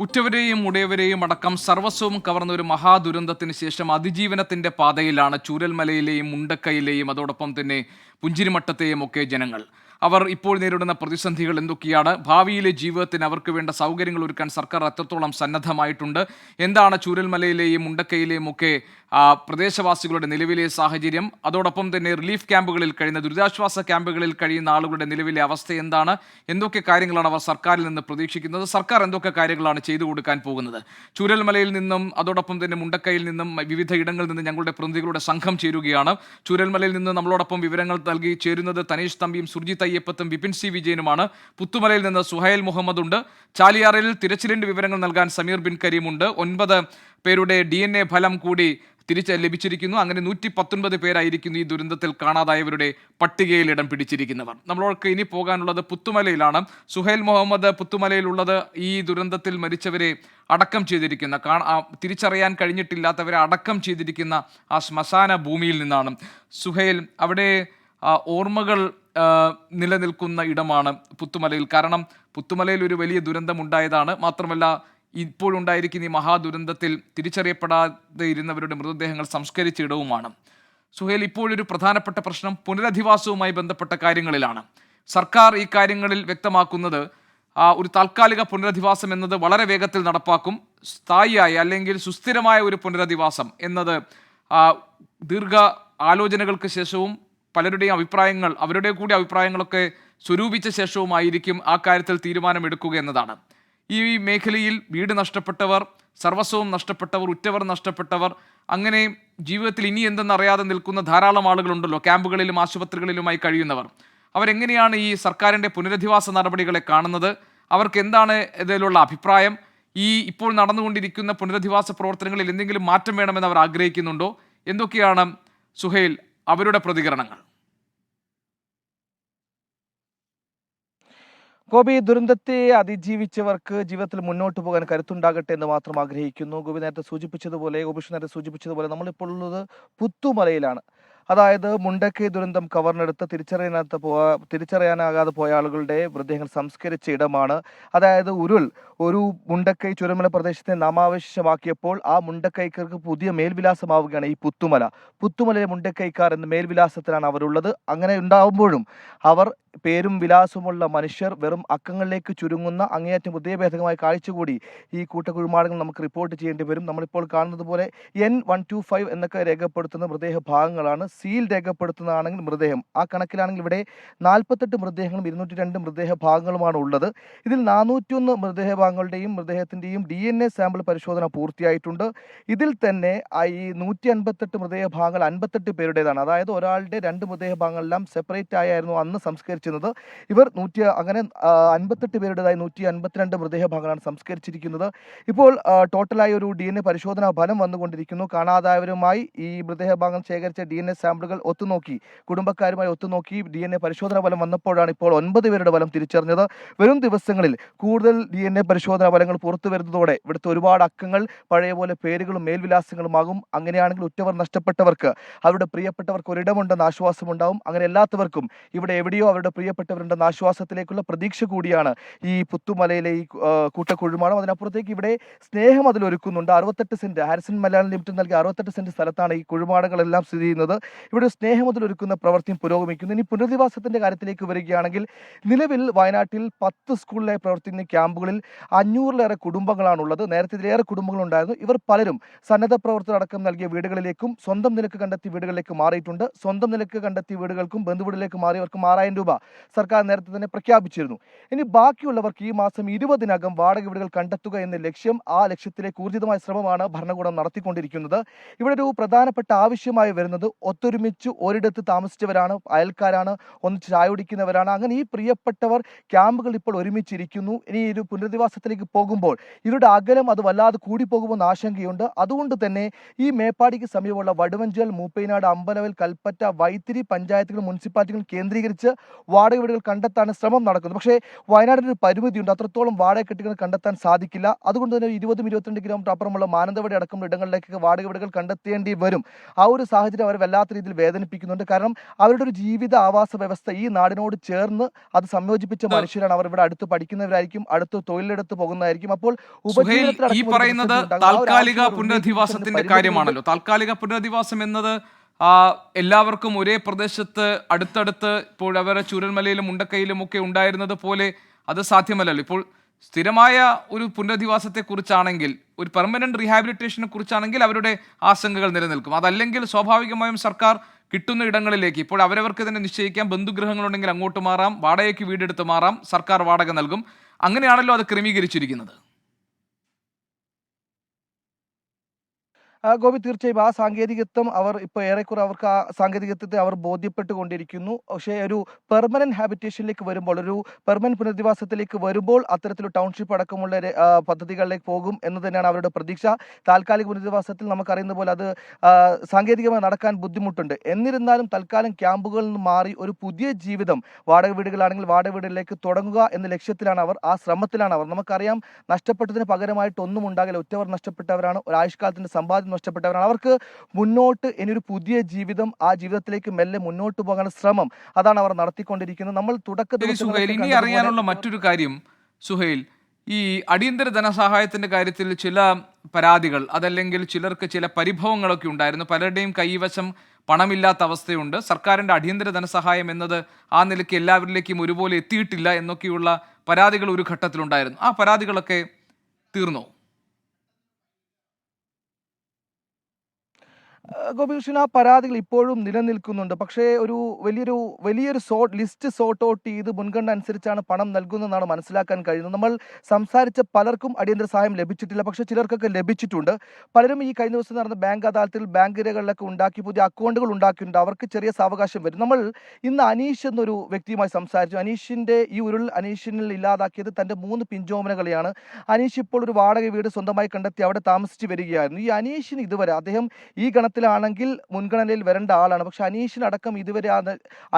ഉറ്റവരെയും ഉടയവരെയും അടക്കം സർവസ്വവും കവർന്ന ഒരു മഹാദുരന്തത്തിന് ശേഷം അതിജീവനത്തിന്റെ പാതയിലാണ് ചൂരൽമലയിലെയും മുണ്ടക്കയിലെയും അതോടൊപ്പം തന്നെ പുഞ്ചിരിമട്ടത്തെയും ഒക്കെ ജനങ്ങൾ. അവർ ഇപ്പോൾ നേരിടുന്ന പ്രതിസന്ധികൾ എന്തൊക്കെയാണ്? ഭാവിയിലെ ജീവിതത്തിന് അവർക്ക് വേണ്ട സൗകര്യങ്ങൾ ഒരുക്കാൻ സർക്കാർ എത്രത്തോളം സന്നദ്ധമായിട്ടുണ്ട്? എന്താണ് ചൂരൽമലയിലെയും മുണ്ടക്കയിലെയും ഒക്കെ പ്രദേശവാസികളുടെ നിലവിലെ സാഹചര്യം? അതോടൊപ്പം തന്നെ റിലീഫ് ക്യാമ്പുകളിൽ കഴിയുന്ന ദുരിതാശ്വാസ ക്യാമ്പുകളിൽ കഴിയുന്ന ആളുകളുടെ നിലവിലെ അവസ്ഥ എന്താണ്? എന്തൊക്കെ കാര്യങ്ങളാണ് അവർ സർക്കാരിൽ നിന്ന് പ്രതീക്ഷിക്കുന്നത്? സർക്കാർ എന്തൊക്കെ കാര്യങ്ങളാണ് ചെയ്തു കൊടുക്കാൻ പോകുന്നത്? ചൂരൽമലയിൽ നിന്നും അതോടൊപ്പം തന്നെ മുണ്ടക്കയിൽ നിന്നും വിവിധ ഇടങ്ങളിൽ നിന്ന് ഞങ്ങളുടെ പ്രതിനിധികളുടെ സംഘം ചേരുകയാണ്. ചൂരൽമലയിൽ നിന്ന് നമ്മളോടൊപ്പം വിവരങ്ങൾ നൽകി ചേരുന്നത് തനീഷ് തമ്പിയും സുർജിത് അയ്യപ്പത്തും വിപിൻ സി വിജയനുമാണ്. പുത്തുമലയിൽ നിന്ന് സുഹൈൽ മുഹമ്മദ് ഉണ്ട് ചാലിയാറിൽ തിരച്ചിലിന്റെ വിവരങ്ങൾ നൽകാൻ സമീർ ബിൻ കരീമുണ്ട്. ഒൻപത് പേരുടെ ഡി ഫലം കൂടി തിരിച്ച് ലഭിച്ചിരിക്കുന്നു. അങ്ങനെ നൂറ്റി പത്തൊൻപത് പേരായിരിക്കുന്നു ഈ ദുരന്തത്തിൽ കാണാതായവരുടെ പട്ടികയിൽ ഇടം പിടിച്ചിരിക്കുന്നവർ. നമ്മളോർക്ക് ഇനി പോകാനുള്ളത് പുത്തുമലയിലാണ്. സുഹൈൽ മുഹമ്മദ് പുത്തുമലയിലുള്ളത് ഈ ദുരന്തത്തിൽ മരിച്ചവരെ അടക്കം ചെയ്തിരിക്കുന്ന തിരിച്ചറിയാൻ കഴിഞ്ഞിട്ടില്ലാത്തവരെ അടക്കം ചെയ്തിരിക്കുന്ന ആ ശ്മശാന ഭൂമിയിൽ നിന്നാണ്. സുഹൈൽ അവിടെ ഓർമ്മകൾ നിലനിൽക്കുന്ന ഇടമാണ് പുത്തുമലയിൽ. കാരണം പുത്തുമലയിൽ ഒരു വലിയ ദുരന്തമുണ്ടായതാണ്. മാത്രമല്ല ഇപ്പോഴുണ്ടായിരിക്കുന്ന ഈ മഹാദുരന്തത്തിൽ തിരിച്ചറിയപ്പെടാതെ ഇരുന്നവരുടെ മൃതദേഹങ്ങൾ സംസ്കരിച്ച ഇടവുമാണ്. സുഹേൽ ഇപ്പോഴൊരു പ്രധാനപ്പെട്ട പ്രശ്നം പുനരധിവാസവുമായി ബന്ധപ്പെട്ട കാര്യങ്ങളിലാണ്. സർക്കാർ ഈ കാര്യങ്ങളിൽ വ്യക്തമാക്കുന്നത് ഒരു താൽക്കാലിക പുനരധിവാസം എന്നത് വളരെ വേഗത്തിൽ നടപ്പാക്കും. സ്ഥായിയായ അല്ലെങ്കിൽ സുസ്ഥിരമായ ഒരു പുനരധിവാസം എന്നത് ദീർഘ ആലോചനകൾക്ക് ശേഷവും പലരുടെയും അഭിപ്രായങ്ങൾ അവരുടെ കൂടി അഭിപ്രായങ്ങളൊക്കെ സ്വരൂപിച്ച ശേഷവുമായിരിക്കും ആ കാര്യത്തിൽ തീരുമാനമെടുക്കുക എന്നതാണ്. ഈ മേഖലയിൽ വീട് നഷ്ടപ്പെട്ടവർ സർവസ്വവും നഷ്ടപ്പെട്ടവർ ഉറ്റവർ നഷ്ടപ്പെട്ടവർ അങ്ങനെ ജീവിതത്തിൽ ഇനി എന്തെന്നറിയാതെ നിൽക്കുന്ന ധാരാളം ആളുകളുണ്ടല്ലോ ക്യാമ്പുകളിലും ആശുപത്രികളിലുമായി കഴിയുന്നവർ. അവരെങ്ങനെയാണ് ഈ സർക്കാരിന്റെ പുനരധിവാസ നടപടികളെ കാണുന്നത്? അവർക്ക് എന്താണ് ഇതിലുള്ള അഭിപ്രായം? ഈ ഇപ്പോൾ നടന്നുകൊണ്ടിരിക്കുന്ന പുനരധിവാസ പ്രവർത്തനങ്ങളിൽ എന്തെങ്കിലും മാറ്റം വേണമെന്ന് അവർ ആഗ്രഹിക്കുന്നുണ്ടോ? എന്തൊക്കെയാണ് സുഹൈൽ അവരുടെ പ്രതികരണങ്ങൾ? ഗോപി ദുരന്തത്തെ അതിജീവിച്ചവർക്ക് ജീവിതത്തിൽ മുന്നോട്ട് പോകാൻ കരുത്തുണ്ടാകട്ടെ എന്ന് മാത്രം ആഗ്രഹിക്കുന്നു. ഗോപി നേരത്തെ സൂചിപ്പിച്ചതുപോലെ ഗോപിഷ് നേരത്തെ സൂചിപ്പിച്ചതുപോലെ നമ്മളിപ്പോൾ ഉള്ളത് പുത്തുമലയിലാണ്. അതായത് മുണ്ടക്കൈ ദുരന്തം കവർന്നെടുത്ത് തിരിച്ചറിയാനാത്ത പോ തിരിച്ചറിയാനാകാതെ പോയ ആളുകളുടെ മൃതദേഹങ്ങൾ സംസ്കരിച്ച ഇടമാണ്. അതായത് ഉരുൾ ഒരു മുണ്ടക്കൈ ചുരമല പ്രദേശത്തെ നാമാവശേഷമാക്കിയപ്പോൾ ആ മുണ്ടക്കൈക്കാർക്ക് പുതിയ മേൽവിലാസമാവുകയാണ് ഈ പുത്തുമല. പുത്തുമലയിലെ മുണ്ടക്കൈക്കാർ എന്ന മേൽവിലാസത്തിലാണ് അവരുള്ളത്. അങ്ങനെ ഉണ്ടാവുമ്പോഴും അവർ പേരും വിലാസമുള്ള മനുഷ്യർ വെറും അക്കങ്ങളിലേക്ക് ചുരുങ്ങുന്ന അങ്ങേയറ്റം ഹൃദയഭേദകമായ കാഴ്ച കൂടി ഈ കൂട്ടക്കുഴിമാടങ്ങൾ നമുക്ക് റിപ്പോർട്ട് ചെയ്യേണ്ടി വരും. നമ്മളിപ്പോൾ കാണുന്നത് പോലെ എൻ വൺ ടു ഫൈവ് എന്നൊക്കെ രേഖപ്പെടുത്തുന്ന മൃതദേഹ ഭാഗങ്ങളാണ് സീൽ രേഖപ്പെടുത്തുന്നതാണെങ്കിൽ മൃതദേഹം. ആ കണക്കിലാണെങ്കിൽ ഇവിടെ നാൽപ്പത്തെട്ട് മൃതദേഹങ്ങളും ഇരുന്നൂറ്റി രണ്ട് മൃതദേഹ ഭാഗങ്ങളുമാണ് ഉള്ളത്. ഇതിൽ നാനൂറ്റിയൊന്ന് മൃതദേഹ ഭാഗങ്ങളുടെയും മൃതദേഹത്തിന്റെയും ഡി എൻ എ സാമ്പിൾ പരിശോധന പൂർത്തിയായിട്ടുണ്ട്. ഇതിൽ തന്നെ ഈ നൂറ്റി അൻപത്തെട്ട് മൃതദേഹ ഭാഗങ്ങൾ അൻപത്തെട്ട് പേരുടേതാണ്. അതായത് ഒരാളുടെ രണ്ട് മൃതദേഹ ഭാഗങ്ങളെല്ലാം സെപ്പറേറ്റ് ആയായിരുന്നു അന്ന് സംസ്കരിച്ചിരുന്നത്. ഇവർ നൂറ്റി അങ്ങനെ അൻപത്തെട്ട് പേരുടേതായി നൂറ്റി അൻപത്തിരണ്ട് മൃതദേഹ ഭാഗങ്ങളാണ് സംസ്കരിച്ചിരിക്കുന്നത് ഇപ്പോൾ ടോട്ടലായി ഒരു ഡി എൻ എ പരിശോധനാ ഫലം വന്നുകൊണ്ടിരിക്കുന്നു. കാണാതായവരുമായി ഈ മൃതദേഹ ഭാഗം ശേഖരിച്ച ഡി എൻ എ സാമ്പിളുകൾ ഒത്തുനോക്കി. കുടുംബക്കാരുമായി ഒത്തുനോക്കി ഡി എൻ എ പരിശോധനാ ഫലം വന്നപ്പോഴാണ് ഇപ്പോൾ ഒൻപത് പേരുടെ ഫലം തിരിച്ചറിഞ്ഞത്. വരും ദിവസങ്ങളിൽ കൂടുതൽ ഡി എൻ എ പരിശോധനാ ഫലങ്ങൾ പുറത്തു വരുന്നതോടെ ഇവിടുത്തെ ഒരുപാട് അക്കങ്ങൾ പഴയ പോലെ പേരുകളും മേൽവിലാസങ്ങളുമാകും. അങ്ങനെയാണെങ്കിൽ ഉറ്റവർ നഷ്ടപ്പെട്ടവർക്ക് അവരുടെ പ്രിയപ്പെട്ടവർക്ക് ഒരിടമുണ്ടെന്ന് ആശ്വാസമുണ്ടാവും. അങ്ങനെ എല്ലാത്തവർക്കും ഇവിടെ എവിടെയോ അവരുടെ പ്രിയപ്പെട്ടവരുണ്ടെന്ന ആശ്വാസത്തിലേക്കുള്ള പ്രതീക്ഷ കൂടിയാണ് ഈ പുത്തുമലയിലെ ഈ കൂട്ടക്കുഴുമാണോ അതിനപ്പുറത്തേക്ക് ഇവിടെ സ്നേഹം അതിലൊരുക്കുന്നുണ്ട്. അറുപത്തെട്ട് സെന്റ് ഹാരിസൺ മലയാളം ലിമിറ്റഡ് നൽകിയ അറുപത്തെട്ട് സെന്റ് സ്ഥലത്താണ് ഈ കുഴുമാടങ്ങളെല്ലാം സ്ഥിതി ചെയ്യുന്നത്. ഇവിടെ സ്നേഹം അതിലൊരുക്കുന്ന പ്രവൃത്തിയും പുരോഗമിക്കുന്നു. ഇനി പുനരധിവാസത്തിന്റെ കാര്യത്തിലേക്ക് വരികയാണെങ്കിൽ നിലവിൽ വയനാട്ടിൽ പത്ത് സ്കൂളിലെ പ്രവർത്തിക്കുന്ന ക്യാമ്പുകളിൽ അഞ്ഞൂറിലേറെ കുടുംബങ്ങളാണുള്ളത്. നേരത്തെ ഇതിലേറെ കുടുംബങ്ങളുണ്ടായിരുന്നു. ഇവർ പലരും സന്നദ്ധ പ്രവർത്തകർ അടക്കം നൽകിയ വീടുകളിലേക്കും സ്വന്തം നിലയ്ക്ക് കണ്ടെത്തിയ വീടുകളിലേക്ക് മാറിയിട്ടുണ്ട്. സ്വന്തം നിലയ്ക്ക് കണ്ടെത്തിയ വീടുകൾക്കും ബന്ധുവീടിലേക്ക് മാറിയവർക്കും ആറായിരം രൂപ സർക്കാർ നേരത്തെ തന്നെ പ്രഖ്യാപിച്ചിരുന്നു. ഇനി ബാക്കിയുള്ളവർക്ക് ഈ മാസം ഇരുപതിനകം വാടക വീടുകൾ കണ്ടെത്തുക എന്ന ലക്ഷ്യം ആ ലക്ഷ്യത്തിലേക്ക് ഊർജിതമായ ശ്രമമാണ് ഭരണകൂടം നടത്തിക്കൊണ്ടിരിക്കുന്നത്. ഇവിടെ ഒരു പ്രധാനപ്പെട്ട ആവശ്യമായി വരുന്നത് ഒത്തൊരുമിച്ച് ഒരിടത്ത് താമസിച്ചവരാണ് അയൽക്കാരാണ് ഒന്നിച്ച് ചായ കുടിക്കുന്നവരാണ്. അങ്ങനെ ഈ പ്രിയപ്പെട്ടവർ ക്യാമ്പുകൾ ഇപ്പോൾ ഒരുമിച്ചിരിക്കുന്നു. ഇനി ഒരു പുനരധിവാസത്തിലേക്ക് പോകുമ്പോൾ ഇവരുടെ അകലം അത് വല്ലാതെ കൂടി പോകുമെന്ന് ആശങ്കയുണ്ട്. അതുകൊണ്ട് തന്നെ ഈ മേപ്പാടിക്ക് സമീപമുള്ള വടുവഞ്ചൽ മൂപ്പൈനാട് അമ്പലവൽ കൽപ്പറ്റ വൈത്തിരി പഞ്ചായത്തുകൾ മുനിസിപ്പാലിറ്റികൾ കേന്ദ്രീകരിച്ച് വാടക വീടുകൾ കണ്ടെത്താൻ ശ്രമം നടക്കുന്നു. പക്ഷേ വയനാടിന് ഒരു പരിമിതിയുണ്ട്. അത്രത്തോളം വാടക കെട്ടികൾ കണ്ടെത്താൻ സാധിക്കില്ല. അതുകൊണ്ട് തന്നെ ഇരുപതും ഇരുപത്തിരണ്ട് കിലോമീറ്റർ അപ്പുറമുള്ള മാനന്തവാടി അടക്കമുള്ള ഇടങ്ങളിലേക്ക് വാടക വീടുകൾ കണ്ടെത്തേണ്ടി വരും. ആ ഒരു സാഹചര്യം അവരെ വല്ലാത്ത വല്ലാത്ത രീതിയിൽ വേദനിപ്പിക്കുന്നുണ്ട്. കാരണം അവരുടെ ഒരു ജീവിത ആവാസ വ്യവസ്ഥ ഈ നാടിനോട് ചേർന്ന് അത് സംയോജിപ്പിച്ച മനുഷ്യരാണ്. അവർ ഇവിടെ അടുത്ത് പഠിക്കുന്നവരായിരിക്കും അടുത്ത് തൊഴിലെടുത്ത് പോകുന്നതായിരിക്കും അപ്പോൾ ഈ പറയുന്നത് താൽക്കാലിക പുനരധിവാസത്തിന്റെ കാര്യമാണല്ലോ. താൽക്കാലിക പുനരധിവാസം എന്നത് എല്ലാവർക്കും ഒരേ പ്രദേശത്ത് അടുത്തടുത്ത് ഇപ്പോൾ അവരുടെ ചൂരൽമലയിലും മുണ്ടക്കയിലും ഒക്കെ ഉണ്ടായിരുന്നത് പോലെ അത് സാധ്യമല്ലല്ലോ. ഇപ്പോൾ സ്ഥിരമായ ഒരു പുനരധിവാസത്തെക്കുറിച്ചാണെങ്കിൽ ഒരു പെർമനന്റ് റീഹാബിലിറ്റേഷനെ കുറിച്ചാണെങ്കിൽ അവരുടെ ആശങ്കകൾ നിലനിൽക്കും. അതല്ലെങ്കിൽ സ്വാഭാവികമായും സർക്കാർ കിട്ടുന്ന ഇടങ്ങളിലേക്ക് ഇപ്പോൾ അവരവർക്ക് തന്നെ നിശ്ചയിക്കാം ബന്ധുഗൃഹങ്ങളുണ്ടെങ്കിൽ അങ്ങോട്ട് മാറാം വാടകയ്ക്ക് വീടെടുത്ത് മാറാം സർക്കാർ വാടക നൽകും. അങ്ങനെയാണല്ലോ അത് ക്രമീകരിച്ചിരിക്കുന്നത് ആ, ഗോപി തീർച്ചയായും ആ സാങ്കേതികത്വം അവർ ഇപ്പോൾ ഏറെക്കുറെ അവർക്ക് ആ സാങ്കേതികത്വത്തെ അവർ ബോധ്യപ്പെട്ടുകൊണ്ടിരിക്കുന്നു. പക്ഷേ ഒരു പെർമനന്റ് ഹാബിറ്റേഷനിലേക്ക് വരുമ്പോൾ ഒരു പെർമനന്റ് പുനരധിവാസത്തിലേക്ക് വരുമ്പോൾ അത്തരത്തിലുള്ള ടൗൺഷിപ്പ് അടക്കമുള്ള പദ്ധതികളിലേക്ക് പോകും എന്ന് തന്നെയാണ് അവരുടെ പ്രതീക്ഷ. താൽക്കാലിക പുനരധിവാസത്തിൽ നമുക്കറിയുന്ന പോലെ അത് സാങ്കേതികമായി നടക്കാൻ ബുദ്ധിമുട്ടുണ്ട്. എന്നിരുന്നാലും തൽക്കാലം ക്യാമ്പുകളിൽ നിന്ന് മാറി ഒരു പുതിയ ജീവിതം വാടക വീടുകളാണെങ്കിൽ വാടക വീടുകളിലേക്ക് തുടങ്ങുക എന്ന ലക്ഷ്യത്തിലാണ് അവർ ആ ശ്രമത്തിലാണ് അവർ. നമുക്കറിയാം നഷ്ടപ്പെട്ടതിന് പകരമായിട്ട് ഒന്നും ഉണ്ടാകില്ല. ഒറ്റവർ നഷ്ടപ്പെട്ടവരാണ്. ഒരു ആയുഷ്കാലത്തിന്റെ സമ്പാദ്യം നഷ്ടപ്പെട്ടവരാണ്. അവർക്ക് മുന്നോട്ട് ഇനിയൊരു പുതിയ ജീവിതം ആ ജീവിതത്തിലേക്ക് മെല്ലെ മുന്നോട്ട് പോകാനുള്ള ശ്രമം അതാണ് അവർ നടത്തിക്കൊണ്ടിരിക്കുന്നത്. നമ്മൾ തുടക്ക ശരി സുഹൈൽ ദിവസങ്ങളിലൊക്കെ ഇനി അറിയാനുള്ള മറ്റൊരു കാര്യം സുഹൈൽ ഈ അടിയന്തര ധനസഹായത്തിന്റെ കാര്യത്തിൽ ചില പരാതികൾ അതല്ലെങ്കിൽ ചിലർക്ക് ചില പരിഭവങ്ങളൊക്കെ ഉണ്ടായിരുന്നു. പലരുടെയും കൈവശം പണമില്ലാത്ത അവസ്ഥയുണ്ട്. സർക്കാരിന്റെ അടിയന്തര ധനസഹായം എന്നത് ആ നിലയ്ക്ക് എല്ലാവരിലേക്കും ഒരുപോലെ എത്തിയിട്ടില്ല എന്നൊക്കെയുള്ള പരാതികൾ ഒരു ഘട്ടത്തിലുണ്ടായിരുന്നു. ആ പരാതികളൊക്കെ തീർന്നോ? ഗോപികൃഷ്ണൻ ആ പരാതികൾ ഇപ്പോഴും നിലനിൽക്കുന്നുണ്ട്. പക്ഷേ ഒരു വലിയൊരു വലിയൊരു സോട്ട് ലിസ്റ്റ് സോർട്ട് ഔട്ട് ചെയ്ത് മുൻഗണന അനുസരിച്ചാണ് പണം നൽകുന്നതെന്നാണ് മനസ്സിലാക്കാൻ കഴിയുന്നത്. നമ്മൾ സംസാരിച്ച പലർക്കും അടിയന്തര സഹായം ലഭിച്ചിട്ടില്ല. പക്ഷേ ചിലർക്കൊക്കെ ലഭിച്ചിട്ടുണ്ട്. പലരും ഈ കഴിഞ്ഞ ദിവസം നടന്ന ബാങ്ക് അദാലത്തിൽ ബാങ്ക് രേഖകളിലൊക്കെ ഉണ്ടാക്കി പുതിയ അക്കൗണ്ടുകൾ ഉണ്ടാക്കിയിട്ടുണ്ട്. അവർക്ക് ചെറിയ സാവകാശം വരും. നമ്മൾ ഇന്ന് അനീഷ് എന്നൊരു വ്യക്തിയുമായി സംസാരിച്ചു. അനീഷിന്റെ ഈ ഉരുൾ അനീഷിനിൽ ഇല്ലാതാക്കിയത് തന്റെ മൂന്ന് പിഞ്ചോമനകളെയാണ്. അനീഷ് ഇപ്പോൾ ഒരു വാടക വീട് സ്വന്തമായി കണ്ടെത്തി അവിടെ താമസിച്ച് വരികയായിരുന്നു. ഈ അനീഷിന് ഇതുവരെ അദ്ദേഹം ഈ ഗണത്തിലാണെങ്കിൽ മുൻഗണനയിൽ വരേണ്ട ആളാണ്. പക്ഷെ അനീഷിനടക്കം ഇതുവരെ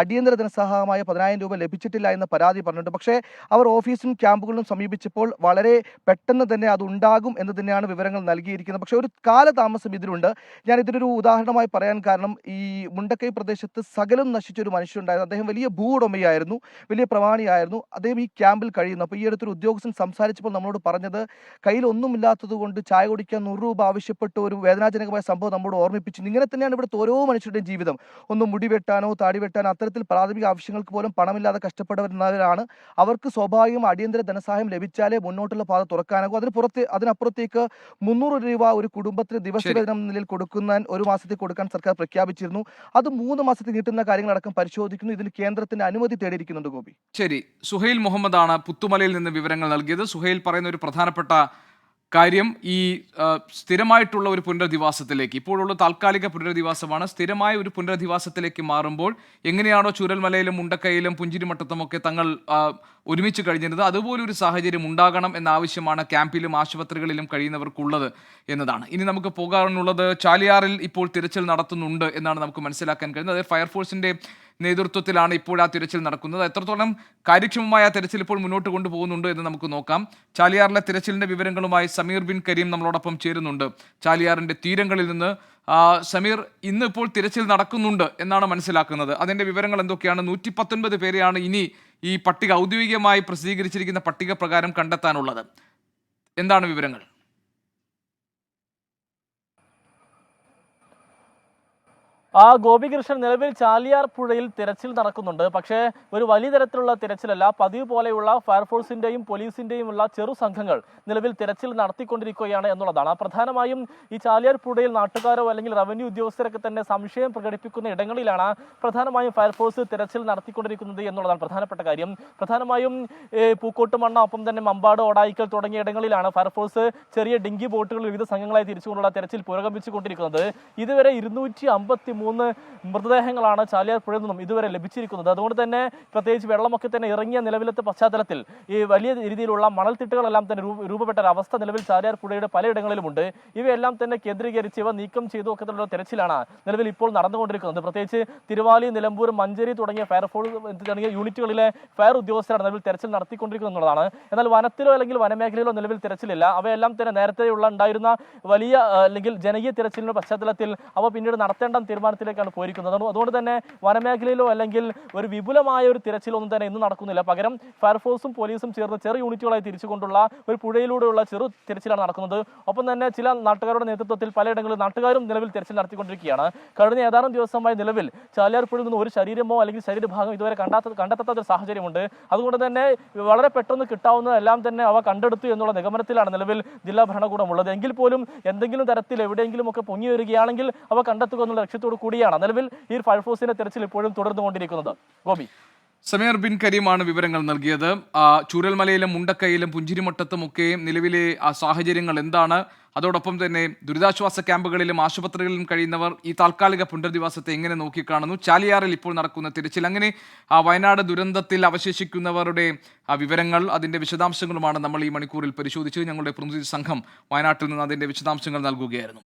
അടിയന്തര ധനസഹായമായ പതിനായിരം രൂപ ലഭിച്ചിട്ടില്ല എന്ന പരാതി പറഞ്ഞിട്ടുണ്ട്. പക്ഷേ അവർ ഓഫീസും ക്യാമ്പുകളിലും സമീപിച്ചപ്പോൾ വളരെ പെട്ടെന്ന് തന്നെ അത് ഉണ്ടാകും എന്ന് തന്നെയാണ് വിവരങ്ങൾ നൽകിയിരിക്കുന്നത്. പക്ഷേ ഒരു കാലതാമസം ഇതിലുണ്ട്. ഞാൻ ഇതിനൊരു ഉദാഹരണമായി പറയാൻ കാരണം ഈ മുണ്ടക്കൈ പ്രദേശത്ത് സകലം നശിച്ചൊരു മനുഷ്യനുണ്ടായിരുന്നു അദ്ദേഹം വലിയ ഭൂ ഉടമയായിരുന്നു വലിയ പ്രമാണിയായിരുന്നു അദ്ദേഹം ഈ ക്യാമ്പിൽ കഴിയുന്നു. അപ്പോൾ ഈ അടുത്തൊരു ഉദ്യോഗസ്ഥൻ സംസാരിച്ചപ്പോൾ നമ്മളോട് പറഞ്ഞത് കയ്യിൽ ഒന്നുമില്ലാത്തത് കൊണ്ട് ചായ കുടിക്കാൻ നൂറ് രൂപ ആവശ്യപ്പെട്ട ഒരു വേദനാജനകമായ സംഭവം നമ്മോട് ഓർമ്മിപ്പിച്ചു ഇങ്ങനെ തന്നെയാണ് ഇവിടുത്തെ ഓരോ മനുഷ്യരുടെയും ജീവിതം. ഒന്ന് മുടി വെട്ടാനോ താടി വെട്ടാനോ അത്തരത്തിൽ പ്രാഥമിക ആവശ്യങ്ങൾക്ക് പോലും പണമില്ലാതെ കഷ്ടപ്പെടുന്നവരാണ്. അവർക്ക് സ്വാഭാവികം അടിയന്തര ധനസഹായം ലഭിച്ചാലേ മുന്നോട്ടുള്ള പാത തുറക്കാനാകും. അതിന് പുറത്ത് അതിനപ്പുറത്തേക്ക് മുന്നൂറ് രൂപ ഒരു കുടുംബത്തിന് ദിവസവേതനം നിലയിൽ കൊടുക്കുന്ന ഒരു മാസത്തിൽ കൊടുക്കാൻ സർക്കാർ പ്രഖ്യാപിച്ചിരുന്നു. അത് മൂന്ന് മാസത്തിൽ നീട്ടുന്ന കാര്യങ്ങളടക്കം പരിശോധിക്കുന്നു. ഇതിന് കേന്ദ്രത്തിന്റെ അനുമതി തേടിയിരിക്കുന്നുണ്ട് ഗോപി. ശരി. സുഹൈൽ മുഹമ്മദാണ് പുത്തുമലയിൽ നിന്ന് വിവരങ്ങൾ നൽകിയത്. സുഹൈൽ പറയുന്ന ഒരു പ്രധാനപ്പെട്ട കാര്യം ഈ സ്ഥിരമായിട്ടുള്ള ഒരു പുനരധിവാസത്തിലേക്ക് ഇപ്പോഴുള്ള താൽക്കാലിക പുനരധിവാസമാണ് സ്ഥിരമായ ഒരു പുനരധിവാസത്തിലേക്ക് മാറുമ്പോൾ എങ്ങനെയാണോ ചൂരൽമലയിലും മുണ്ടക്കയിലും പുഞ്ചിരിമട്ടത്തുമൊക്കെ തങ്ങൾ ഒരുമിച്ച് കഴിഞ്ഞിരുന്നത് അതുപോലെ ഒരു സാഹചര്യം ഉണ്ടാകണം എന്ന ആവശ്യമാണ് ക്യാമ്പിലും ആശുപത്രികളിലും കഴിയുന്നവർക്കുള്ളത് എന്നതാണ്. ഇനി നമുക്ക് പോകാനുള്ളത് ചാലിയാറിൽ ഇപ്പോൾ തിരച്ചിൽ നടത്തുന്നുണ്ട് എന്നാണ് നമുക്ക് മനസ്സിലാക്കാൻ കഴിയുന്നത്. അതായത് ഫയർഫോഴ്സിന്റെ നേതൃത്വത്തിലാണ് ഇപ്പോൾ ആ തിരച്ചിൽ നടക്കുന്നത്. എത്രത്തോളം കാര്യക്ഷമമായ തിരച്ചിൽ ഇപ്പോൾ മുന്നോട്ട് കൊണ്ടുപോകുന്നുണ്ട് എന്ന് നമുക്ക് നോക്കാം. ചാലിയാറിലെ തിരച്ചിലിന്റെ വിവരങ്ങളുമായി സമീർ ബിൻ കരീം നമ്മളോടൊപ്പം ചേരുന്നുണ്ട്. ചാലിയാറിന്റെ തീരങ്ങളിൽ നിന്ന് സമീർ ഇന്ന് ഇപ്പോൾ തിരച്ചിൽ നടക്കുന്നുണ്ട് എന്നാണ് മനസ്സിലാക്കുന്നത്. അതിന്റെ വിവരങ്ങൾ എന്തൊക്കെയാണ്? നൂറ്റി പത്തൊൻപത് പേരെയാണ് ഇനി ഈ പട്ടിക ഔദ്യോഗികമായി പ്രസിദ്ധീകരിച്ചിരിക്കുന്ന പട്ടിക പ്രകാരം കണ്ടെത്താനുള്ളത്. എന്താണ് വിവരങ്ങൾ? ആ ഗോപികൃഷ്ണൻ നിലവിൽ ചാലിയാർ പുഴയിൽ തിരച്ചിൽ നടക്കുന്നുണ്ട്. പക്ഷേ ഒരു വലിയ തരത്തിലുള്ള തിരച്ചിലല്ല. പതിവ് പോലെയുള്ള ഫയർഫോഴ്സിന്റെയും പോലീസിന്റെയും ഉള്ള ചെറു സംഘങ്ങൾ നിലവിൽ തിരച്ചിൽ നടത്തിക്കൊണ്ടിരിക്കുകയാണ് എന്നുള്ളതാണ്. പ്രധാനമായും ഈ ചാലിയാർ പുഴയിൽ നാട്ടുകാരോ അല്ലെങ്കിൽ റവന്യൂ ഉദ്യോഗസ്ഥരൊക്കെ തന്നെ സംശയം പ്രകടിപ്പിക്കുന്ന ഇടങ്ങളിലാണ് പ്രധാനമായും ഫയർഫോഴ്സ് തിരച്ചിൽ നടത്തിക്കൊണ്ടിരിക്കുന്നത് എന്നുള്ളതാണ് പ്രധാനപ്പെട്ട കാര്യം. പ്രധാനമായും പൂക്കോട്ടുമണ്ണ ഒപ്പം തന്നെ മമ്പാട് ഓടായിക്കൽ തുടങ്ങിയ ഇടങ്ങളിലാണ് ഫയർഫോഴ്സ് ചെറിയ ഡിങ്കി ബോട്ടുകൾ വിവിധ സംഘങ്ങളായി തിരിച്ചുകൊണ്ടുള്ള തിരച്ചിൽ പുരോഗമിച്ചുകൊണ്ടിരിക്കുന്നത്. ഇതുവരെ ഇരുന്നൂറ്റി മൂന്ന് മൃതദേഹങ്ങളാണ് ചാലിയാർ പുഴയിൽ നിന്നും ഇതുവരെ ലഭിച്ചിരിക്കുന്നത്. അതുകൊണ്ട് തന്നെ പ്രത്യേകിച്ച് വെള്ളമൊക്കെ തന്നെ ഇറങ്ങിയ നിലവിലത്തെ പശ്ചാത്തലത്തിൽ ഈ വലിയ രീതിയിലുള്ള മണൽത്തിട്ടുകളെല്ലാം തന്നെ രൂപപ്പെട്ട ഒരു അവസ്ഥ നിലവിൽ ചാലിയാർ പുഴയുടെ പലയിടങ്ങളിലുമുണ്ട്. ഇവയെല്ലാം തന്നെ കേന്ദ്രീകരിച്ച് ഇവ നീക്കം ചെയ്തു ഒക്കെ തന്നെയുള്ള തെരച്ചിലാണ് നിലവിൽ ഇപ്പോൾ നടന്നുകൊണ്ടിരിക്കുന്നത്. പ്രത്യേകിച്ച് തിരുവാലി നിലമ്പൂർ മഞ്ചേരി തുടങ്ങിയ ഫയർഫോഴ്സ് തുടങ്ങിയ യൂണിറ്റുകളിലെ ഫയർ ഉദ്യോഗസ്ഥരാണ് നിലവിൽ തെരച്ചിൽ നടത്തിക്കൊണ്ടിരിക്കുന്നത് എന്നുള്ളതാണ്. എന്നാൽ വനത്തിലോ അല്ലെങ്കിൽ വനമേഖലയിലോ നിലവിൽ തിരച്ചിലില്ല. അവയെല്ലാം തന്നെ നേരത്തെയുള്ള ഉണ്ടായിരുന്ന വലിയ അല്ലെങ്കിൽ ജനകീയ തിരച്ചിലിന്റെ പശ്ചാത്തലത്തിൽ അവ പിന്നീട് നടത്തേണ്ട തീരുമാനം തീരുമാനത്തിലേക്കാണ് പോയിരിക്കുന്നത്. അതുകൊണ്ട് തന്നെ വനമേഖലയിലോ അല്ലെങ്കിൽ ഒരു വിപുലമായ ഒരു തിരച്ചിലൊന്നും തന്നെ ഇന്ന് നടക്കുന്നില്ല. പകരം ഫയർഫോഴ്സും പോലീസും ചേർന്ന് ചെറിയ യൂണിറ്റുകളായി തിരിച്ചുകൊണ്ടുള്ള ഒരു പുഴയിലൂടെയുള്ള ചെറു തിരച്ചിലാണ് നടക്കുന്നത്. ഒപ്പം തന്നെ ചില നാട്ടുകാരുടെ നേതൃത്വത്തിൽ പലയിടങ്ങളിൽ നാട്ടുകാരും നിലവിൽ തിരച്ചിൽ നടത്തിക്കൊണ്ടിരിക്കുകയാണ്. കഴിഞ്ഞ ഏതാനും ദിവസമായി നിലവിൽ ചാലിയാർ പുഴയിൽ നിന്ന് ഒരു ശരീരമോ അല്ലെങ്കിൽ ശരീരഭാഗം ഇതുവരെ കണ്ടാത്ത കണ്ടെത്താത്ത ഒരു സാഹചര്യമുണ്ട്. അതുകൊണ്ട് തന്നെ വളരെ പെട്ടെന്ന് കിട്ടാവുന്നതെല്ലാം തന്നെ അവ കണ്ടെടുത്തു എന്നുള്ള നിഗമനത്തിലാണ് നിലവിൽ ജില്ലാ ഭരണകൂടം ഉള്ളത്. എങ്കിൽ പോലും എന്തെങ്കിലും തരത്തിൽ എവിടെയെങ്കിലും ഒക്കെ പൊങ്ങി വരികയാണെങ്കിൽ അവ കണ്ടെത്തുക എന്നുള്ള ലക്ഷ്യത്തോടു കൂടിയാണ് നിലവിൽ ഈ ഫയർഫോഴ്സിന്റെ തെരച്ചിൽ ഇപ്പോഴും തുടർന്നുകൊണ്ടിരിക്കുന്നത്. ഗോപി. സമീർ ബിൻ കരീമാണ് വിവരങ്ങൾ നൽകിയത്. ചൂരൽമലയിലും മുണ്ടക്കയിലും പുഞ്ചിരിമട്ടത്തും ഒക്കെ നിലവിലെ ആ സാഹചര്യങ്ങൾ എന്താണ്? അതോടൊപ്പം തന്നെ ദുരിതാശ്വാസ ക്യാമ്പുകളിലും ആശുപത്രികളിലും കഴിയുന്നവർ ഈ താൽക്കാലിക പുനരധിവാസത്തെ എങ്ങനെ നോക്കിക്കാണുന്നു? ചാലിയാറിൽ ഇപ്പോൾ നടക്കുന്ന തിരച്ചിൽ. അങ്ങനെ ആ വയനാട് ദുരന്തത്തിൽ അവശേഷിക്കുന്നവരുടെ ആ വിവരങ്ങൾ അതിന്റെ വിശദാംശങ്ങളുമാണ് നമ്മൾ ഈ മണിക്കൂറിൽ പരിശോധിച്ചത്. ഞങ്ങളുടെ പ്രതിനിധി സംഘം വയനാട്ടിൽ നിന്ന് അതിന്റെ വിശദാംശങ്ങൾ നൽകുകയായിരുന്നു.